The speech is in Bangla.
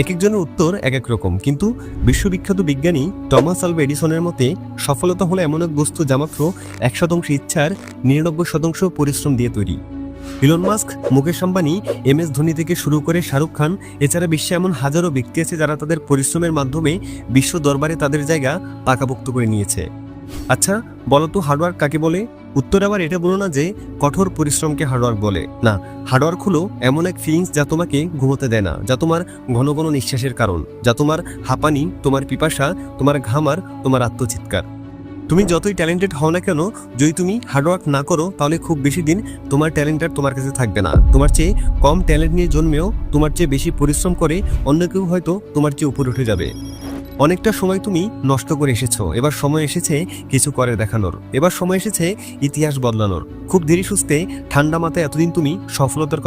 এক একজনের উত্তর এক এক রকম। কিন্তু বিশ্ববিখ্যাত বিজ্ঞানী টমাস আলভা এডিসনের মতে, সফলতা হলো এমন এক বস্তু যা মাত্র এক শতাংশ ইচ্ছার নিরানব্বই শতাংশ পরিশ্রম দিয়ে তৈরি। Elon Musk, Mukesh Ambani, M S Dhoni থেকে শুরু করে শাহরুখ খান, এছাড়া বিশ্বে এমন হাজারো ব্যক্তি আছে যারা তাদের পরিশ্রমের মাধ্যমে বিশ্ব দরবারে তাদের জায়গা পাকাপোক্ত করে নিয়েছে। আচ্ছা বলো তো হার্ডওয়ার্ক কাকে বলে? উত্তর আবার এটা বলো না যে কঠোর পরিশ্রমকে হার্ডওয়ার্ক বলে। না, হার্ডওয়ার্ক হলো এমন এক ফিলিংস যা তোমাকে ঘুমোতে দেয় না, যা তোমার ঘন ঘন নিঃশ্বাসের কারণ, যা তোমার হাঁপানি, তোমার পিপাসা, তোমার ঘামার, তোমার আত্মচিৎকার। তুমি যতই ট্যালেন্টেড হও না কেন, যদি তুমি হার্ডওয়ার্ক না করো, তাহলে খুব বেশি দিন তোমার ট্যালেন্টার তোমার কাছে থাকবে না। তোমার চেয়ে কম ট্যালেন্ট নিয়ে জন্মেও তোমার চেয়ে বেশি পরিশ্রম করে অন্য কেউ হয়তো তোমার চেয়ে উপরে উঠে যাবে। অনেকটা সময় তুমি নষ্ট করে এসেছ। এবার সময় এসেছে কিছু করে দেখানোর। এবার সময় এসেছে ইতিহাস বদলানোর। খুব ধীরে সুস্থে ঠান্ডা মাথায় এতদিন তুমি সফলতার